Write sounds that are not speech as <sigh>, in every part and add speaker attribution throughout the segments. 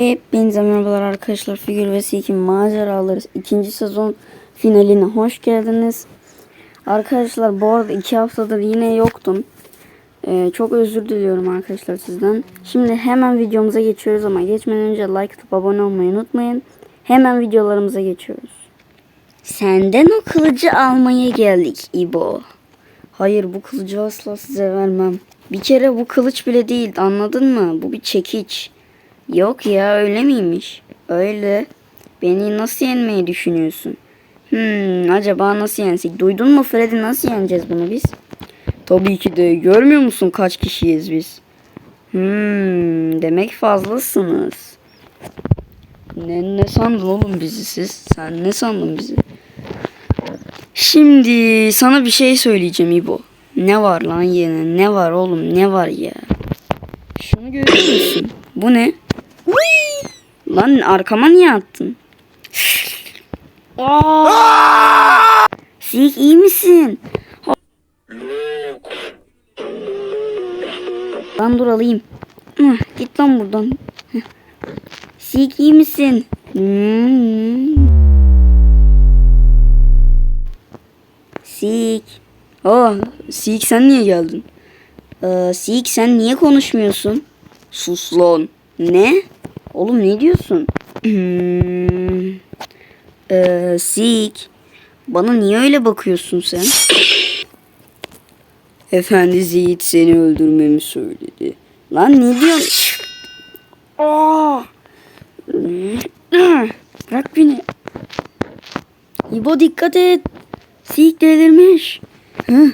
Speaker 1: Hepinize merhabalar arkadaşlar. Figür ve Seeking maceraları ikinci sezon finaline hoş geldiniz. Arkadaşlar bu arada iki haftadır yine yoktum. Ee, çok özür diliyorum arkadaşlar sizden. Şimdi hemen videomuza geçiyoruz ama geçmeden önce like atıp abone olmayı unutmayın. Hemen videolarımıza geçiyoruz. Senden o kılıcı almaya geldik İbo. Hayır bu kılıcı asla size vermem. Bir kere bu kılıç bile değil anladın mı? Bu bir çekiç. Yok ya öyle miymiş? Öyle. Beni nasıl yenmeyi düşünüyorsun? Hmm, acaba nasıl yensek? Duydun mu Freddy nasıl yeneceğiz bunu biz? Tabii ki de. Görmüyor musun kaç kişiyiz biz? Hmm, demek fazlasınız. Ne, ne sandın oğlum bizi siz? Sen ne sandın bizi? Şimdi sana bir şey söyleyeceğim İbo. Ne var lan yine? Ne var oğlum? Ne var ya? Şunu görüyor musun? Bu ne? Lan arkama niye attın? Aa! Sik iyi misin? Lan dur alayım. Git lan buradan. Sik iyi misin? Hmm. Oh, Sik sen niye geldin? Ee, Sik sen niye konuşmuyorsun? Sus lan. Ne? Oğlum ne diyorsun? <clears throat> Ee, Sik. Bana niye öyle bakıyorsun sen? <clears throat> Efendi Zeyit seni öldürmemi söyledi. Lan ne diyorsun? <clears throat> Aa! Bırak beni. İbo dikkat et. Sik delirmiş. Hı?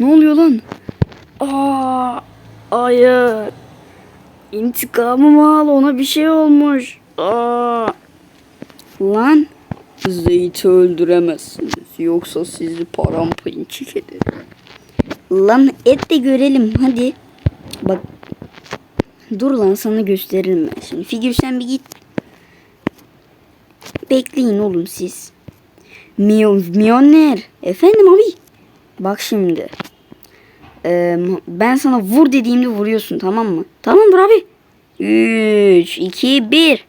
Speaker 1: Ne oluyor lan? Aa! Hayır. İntikamımı al ona bir şey olmuş. Aa. Lan. Zeyt'i öldüremezsiniz. Yoksa sizi paramparçık ederim. Lan et de görelim hadi. Bak. Dur lan sana gösteririm ben şimdi. Figür sen bir git. Bekleyin oğlum siz. Miyon, Miyoner. Efendim abi. Bak şimdi. Ben sana vur dediğimde vuruyorsun tamam mı? Tamamdır abi. 3, 2, 1.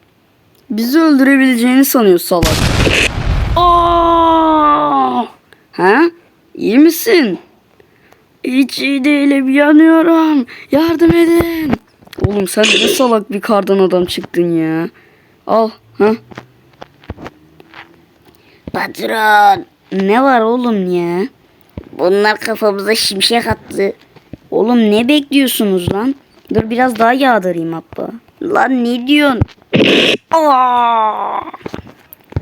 Speaker 1: Bizi öldürebileceğini sanıyor salak. Aa! Ha? İyi misin? Hiç iyi değilim yanıyorum. Yardım edin. Oğlum sen ne salak bir kardan adam çıktın ya. Al. Ha? Patron. Ne var oğlum ya? Bunlar kafamıza şimşek attı. Oğlum ne bekliyorsunuz lan? Dur biraz daha yağdırayım abla. Lan ne diyorsun? <coughs> Aa!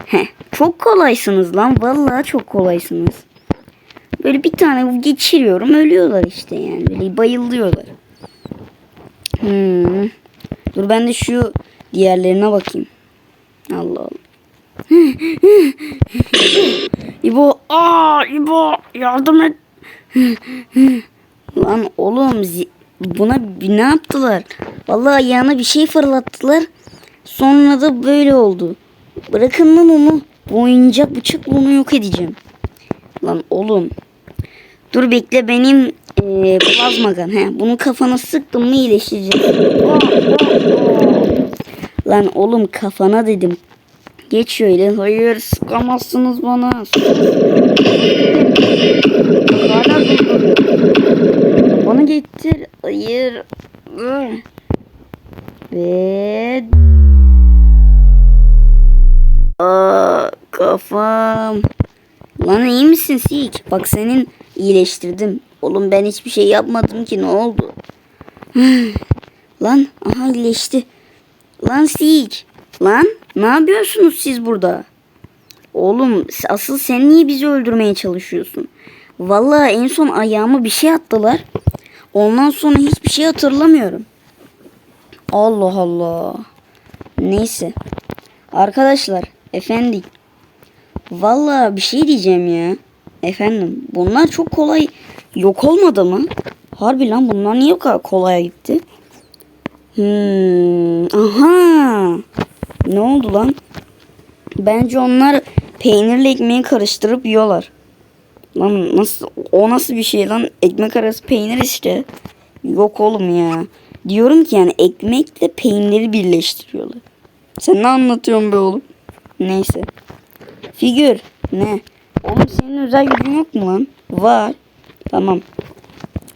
Speaker 1: Heh, çok kolaysınız lan. Vallahi çok kolaysınız. Böyle bir tane geçiriyorum ölüyorlar işte yani. Böyle bayılıyorlar. Hmm. Dur ben de şu diğerlerine bakayım. Allah Allah. <coughs> İbo, aa İbo yardım et. Lan oğlum buna ne yaptılar? Vallahi ayağına bir şey fırlattılar. Sonra da böyle oldu. Bırakın lan onu. Bu oyuncak bıçakla onu yok edeceğim. Lan oğlum. Dur bekle benim eee plazma gun. He, bunu kafana sıktım mı iyileşecek. Lan oğlum kafana dedim. Geç şöyle. Hayır sıkamazsınız bana. Hala. Bana getir. Hayır. Ve... Aa, kafam. Lan iyi misin Sik? Bak senin iyileştirdim. Oğlum ben hiçbir şey yapmadım ki ne oldu? <sighs> Lan aha iyileşti. Lan Sik. Lan ne yapıyorsunuz siz burada? Oğlum asıl sen niye bizi öldürmeye çalışıyorsun? Vallahi en son ayağıma bir şey attılar. Ondan sonra hiçbir şey hatırlamıyorum. Allah Allah. Neyse. Arkadaşlar, efendim. Vallahi bir şey diyeceğim ya. Efendim, bunlar çok kolay yok olmadı mı? Harbi lan bunlar niye o kadar kolay gitti? Hmm. Ne oldu lan? Bence onlar peynirle ekmeği karıştırıp yiyorlar. Lan nasıl o nasıl bir şey lan? Ekmek arası peynir işte. Yok oğlum ya. Diyorum ki yani ekmekle peyniri birleştiriyorlar. Sen ne anlatıyorsun be oğlum? Neyse. Figür. Ne? Oğlum senin özel gücün yok mu lan? Var. Tamam.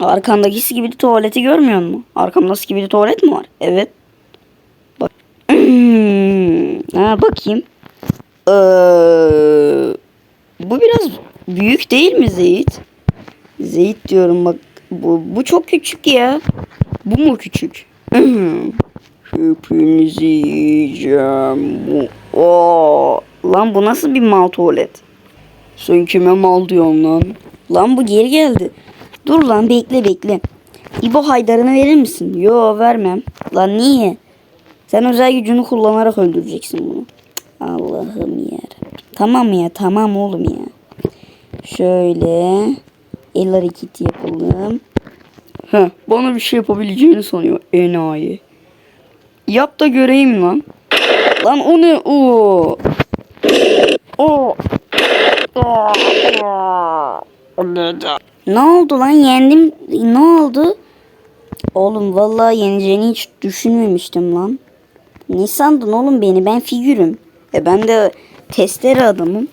Speaker 1: Arkandaki skibidi tuvaleti görmüyor musun? Arkamda skibidi tuvalet mi var? Evet. Ha bakayım. Ee, bu biraz büyük değil mi Zeyit? Zeyit diyorum bak. Bu, bu çok küçük ya. Bu mu küçük? <clears throat> Hepinizi yiyeceğim. Bu. Oo. Lan bu nasıl bir mal tuvalet? Sen kime mal diyorsun lan? Lan bu geri geldi. Dur lan bekle bekle. İbo Haydar'ını verir misin? Yo vermem. Lan niye? Sen özel gücünü kullanarak öldüreceksin bunu. Allah'ım ya. Tamam ya tamam oğlum ya. Şöyle el hareketi yapalım. Heh, bana bir şey yapabileceğini sanıyor enayi. Yap da göreyim lan. Lan o ne o? O. Ne oldu lan yendim. Ne oldu? Oğlum vallahi yeneceğini hiç düşünmemiştim lan. Ne sandın oğlum beni? Ben figürüm. E ben de testere adamım.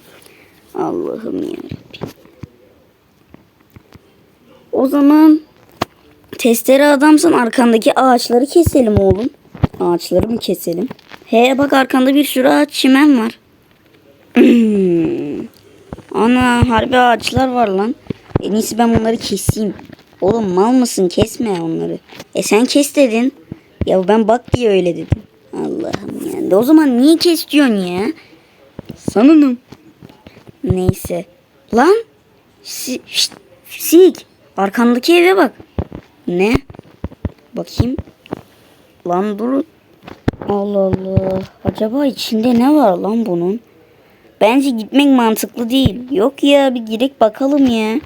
Speaker 1: Allah'ım ya. O zaman testere adamsan arkandaki ağaçları keselim oğlum. Ağaçları mı keselim? He bak arkanda bir sürü ağaç çimen var. <clears throat> Ana harbi ağaçlar var lan. En iyisi ben bunları keseyim. Oğlum mal mısın kesme onları. E sen kes dedin. Ya ben bak diye öyle dedim. Yani. O zaman niye kes diyorsun ya? Sanırım. Neyse. Lan. Si şşt, Sik. Arkandaki eve bak. Ne? Bakayım. Lan dur. Allah Allah. Acaba içinde ne var lan bunun? Bence gitmek mantıklı değil. Yok ya bir girek bakalım ya.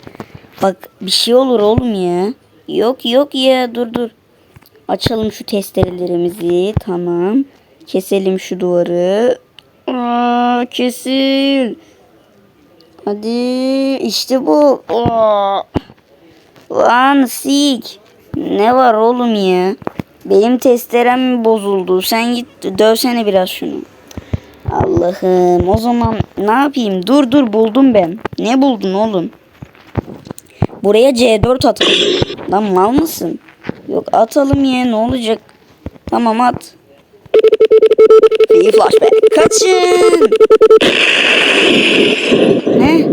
Speaker 1: Bak bir şey olur oğlum ya. Yok yok ya dur dur. Açalım şu testerelerimizi. Tamam. Keselim şu duvarı. Aa, kesil. Hadi işte bu. Lan sik. Ne var oğlum ya? Benim testerem mi bozuldu? Sen git dövsene biraz şunu. Allah'ım o zaman ne yapayım? Dur dur buldum ben. Ne buldun oğlum? Buraya C4 atalım. Lan mal mısın? Yok atalım ya ne olacak? Tamam at. İyi flashback. Kaçın. Ne?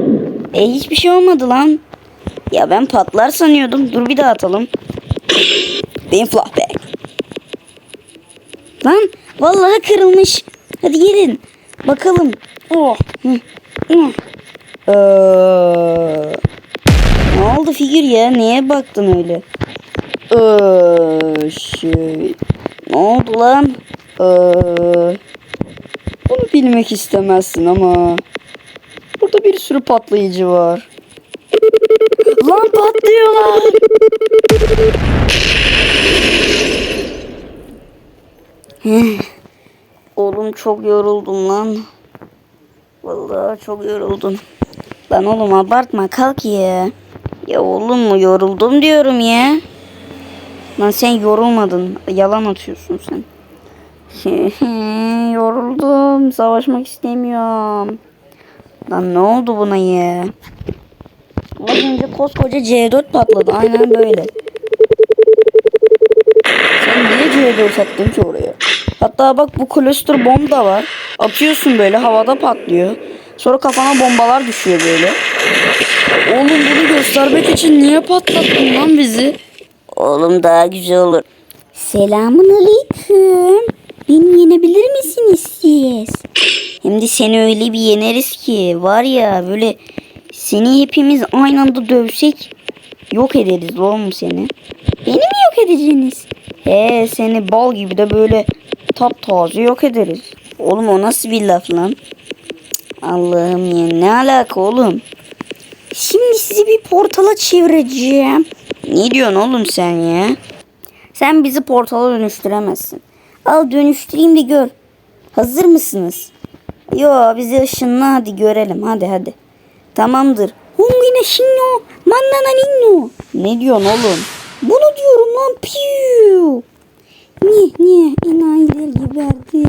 Speaker 1: E hiçbir şey olmadı lan. Ya ben patlar sanıyordum. Dur bir daha atalım. Benim flashback. Lan vallahi kırılmış. Hadi gelin. Bakalım. Oh. Ee, ne oldu figür ya? Neye baktın öyle? Ee, şey. Ne oldu lan? Ee, bunu bilmek istemezsin ama. Burada bir sürü patlayıcı var. Lan patlıyorlar. <sighs> Oğlum çok yoruldum lan. Vallahi çok yoruldum. Lan oğlum abartma kalk ya. Ya oğlum mu yoruldum diyorum ya. Lan sen yorulmadın. Yalan atıyorsun sen. yoruldum. Savaşmak istemiyorum. Lan ne oldu buna ya? Az önce koskoca C4 patladı. Aynen böyle. Sen niye C4 attın ki oraya? Hatta bak bu cluster bomb da var. Atıyorsun böyle havada patlıyor. Sonra kafana bombalar düşüyor böyle. Oğlum bunu göstermek için niye patlattın lan bizi? Oğlum daha güzel olur. Selamun aleyküm. Beni yenebilir misiniz siz? Hem de seni öyle bir yeneriz ki var ya böyle seni hepimiz aynı anda dövsek yok ederiz oğlum seni. Beni mi yok edeceksiniz? He seni bal gibi de böyle taptaze yok ederiz. Oğlum o nasıl bir laf lan? Allah'ım ya ne alaka oğlum? Şimdi sizi bir portala çevireceğim. Ne diyorsun oğlum sen ya? Sen bizi portala dönüştüremezsin. Al dönüştüreyim de gör. Hazır mısınız? Yo bizi ışınla hadi görelim hadi hadi. Tamamdır. Hungine shinno mandana ninno. Ne diyorsun oğlum? Bunu diyorum lan piu. Niye niye enayiler geberdi.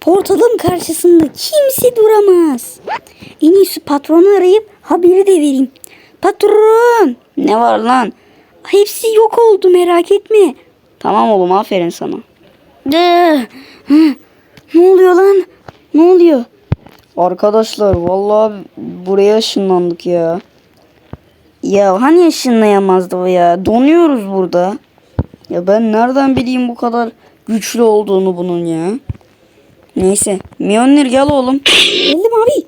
Speaker 1: Portalın karşısında kimse duramaz. En iyisi patronu arayıp haberi de vereyim. Patron. Ne var lan? Hepsi yok oldu merak etme. Tamam oğlum aferin sana. De. Ne oluyor lan? Ne oluyor? Arkadaşlar vallahi buraya ışınlandık ya. Ya hani ışınlayamazdı o ya? Donuyoruz burada. Ya ben nereden bileyim bu kadar güçlü olduğunu bunun ya. Neyse. Mjolnir gel oğlum. Geldim abi.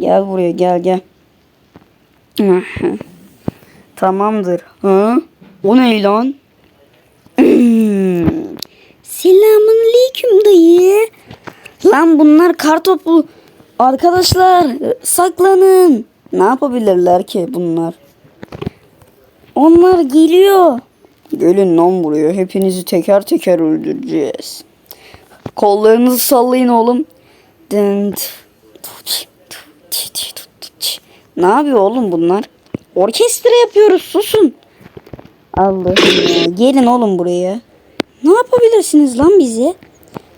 Speaker 1: Gel buraya gel gel. Tamamdır. Ha? O ne lan? Selamun aleyküm dayı. Lan bunlar kartopu. Arkadaşlar saklanın. Ne yapabilirler ki bunlar? Onlar geliyor. Gelin lan buraya. Hepinizi teker teker öldüreceğiz. Kollarınızı sallayın oğlum. Ne yapıyor oğlum bunlar? Orkestra yapıyoruz susun. Allah'ım. Gelin oğlum buraya. Ne yapabilirsiniz lan bize?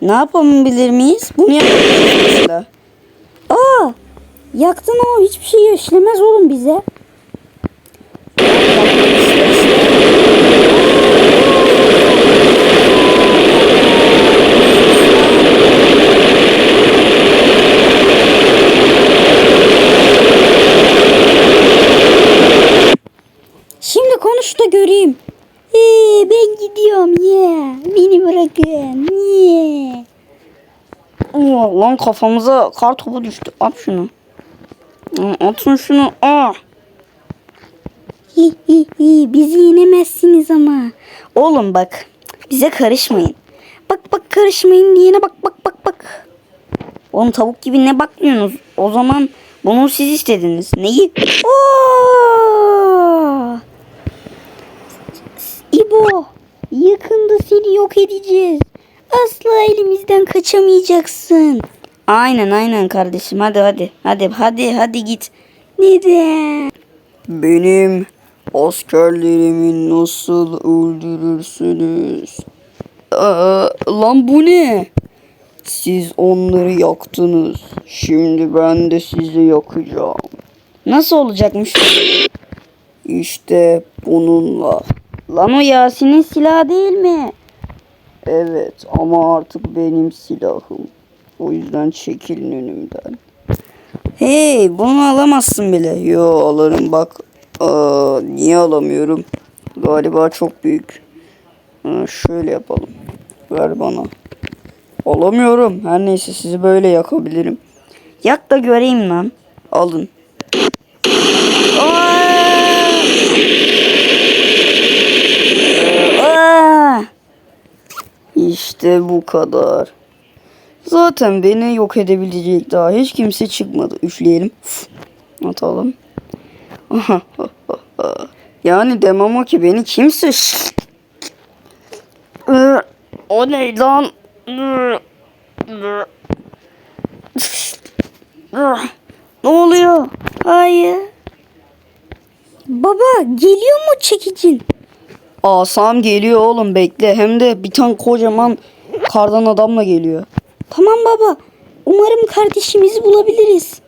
Speaker 1: Ne yapabilir miyiz? Bunu yapabiliriz. Aa! Yaktın o hiçbir şey işlemez oğlum bize. Şimdi konuş da göreyim. Ben gidiyorum ya. Beni bırakın. Niye? Oo, lan kafamıza kar topu düştü. At şunu. Aa, Atın şunu. Hi hi hi bizi yenemezsiniz ama. Oğlum bak bize karışmayın. Bak bak karışmayın diyene bak bak bak bak. Oğlum tavuk gibi ne bakmıyorsunuz? O zaman bunu siz istediniz. Neyi? Oo! İbo yakında seni yok edeceğiz. Asla elimizden kaçamayacaksın. Aynen aynen kardeşim hadi hadi. Hadi hadi hadi git. Neden? Benim askerlerimi nasıl öldürürsünüz? Aa, lan bu ne? Siz onları yaktınız. Şimdi ben de sizi yakacağım. Nasıl olacakmış? İşte bununla. Lan o Yasin'in silahı değil mi? Evet ama artık benim silahım. O yüzden çekilin önümden. Hey bunu alamazsın bile. Yo alırım bak. Aa, niye alamıyorum? Galiba çok büyük. Ha, şöyle yapalım. Ver bana. Alamıyorum. Her neyse sizi böyle yakabilirim. Yak da göreyim lan. Alın. Aa! Aa! İşte bu kadar. Zaten beni yok edebilecek daha hiç kimse çıkmadı. Üfleyelim. Atalım. <laughs> yani demem o ki beni kimse... Ee, o ne lan? Ne oluyor? Hayır. Baba geliyor mu çekicin? Asam geliyor oğlum bekle. Hem de bir tane kocaman kardan adamla geliyor. Tamam baba. Umarım kardeşimizi bulabiliriz.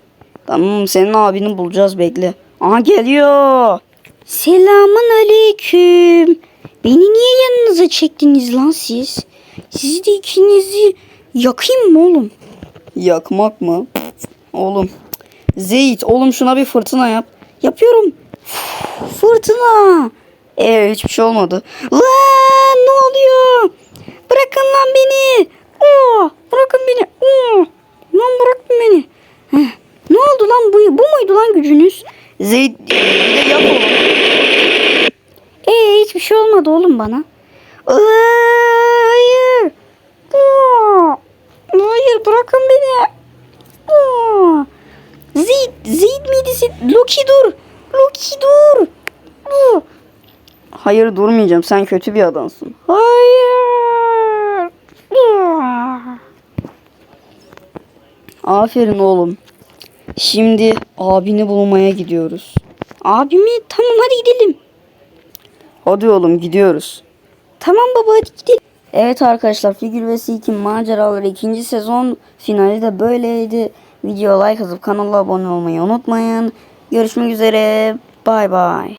Speaker 1: Tamam senin abini bulacağız bekle. Aha geliyor. Selamun aleyküm. Beni niye yanınıza çektiniz lan siz? Sizi de ikinizi yakayım mı oğlum? Yakmak mı? Oğlum. Zeyt oğlum şuna bir fırtına yap. Yapıyorum. Fırtına. Ee hiçbir şey olmadı. Lan ne oluyor? Bırakın lan beni. Oo, bırakın beni. Oo, lan bırakın beni. Heh, ne oldu lan bu, bu muydu lan gücünüz? De yap oğlum. Ee hiçbir şey olmadı oğlum bana. Hayır. Oo, hayır bırakın beni. Oo. Zeyt, Zeyt miydi? Loki dur. Loki. Dur. Hayır durmayacağım. Sen kötü bir adamsın. Hayır. Aferin oğlum. Şimdi abini bulmaya gidiyoruz. Abimi? Tamam hadi gidelim. Hadi oğlum gidiyoruz. Tamam baba hadi gidelim. Evet arkadaşlar Figür ve Seek'in maceraları ikinci sezon finali de böyleydi. Videoya like atıp kanala abone olmayı unutmayın. Görüşmek üzere. Bay bay.